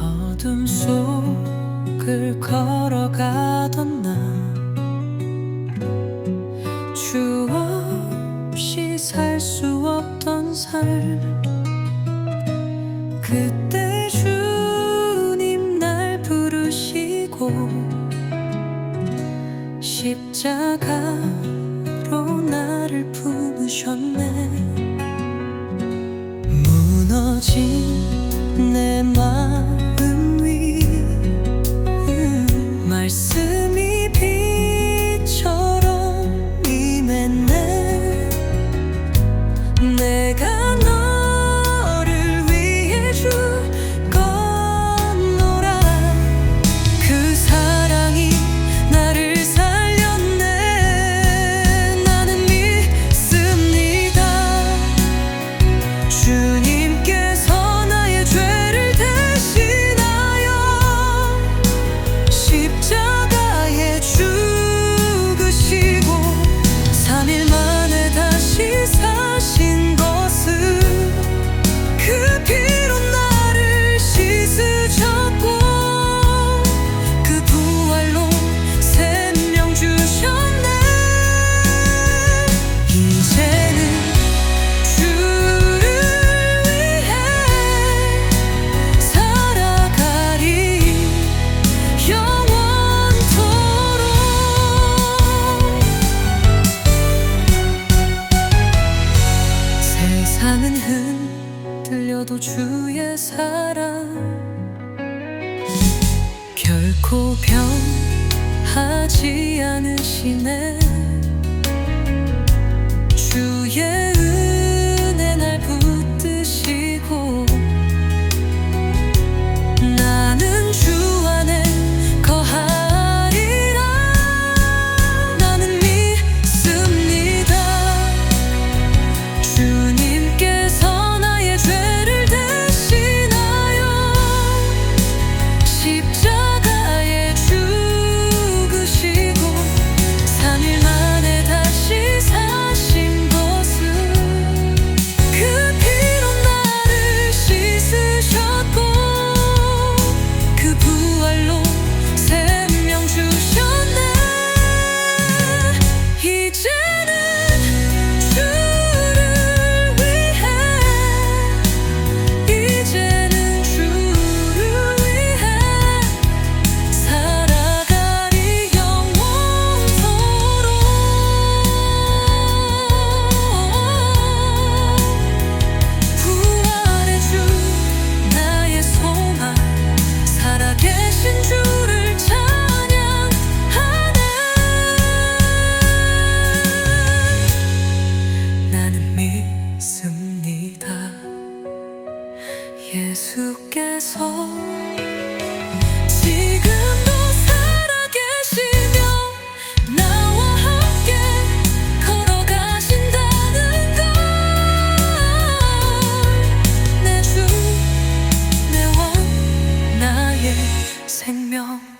어둠 속을 걸어가던 나 추억이 살 수 없던 삶 그... 십자가로 나를 품으셨네. 무너진 내 마음 위 음, 말씀이 빛처럼 임했네. 내가 세상은 흔들려도 주의 사랑. 결코 변하지 않으시네 예수께서 지금도 살아계시며 나와 함께 걸어가신다는 걸내주내원 나의 생명.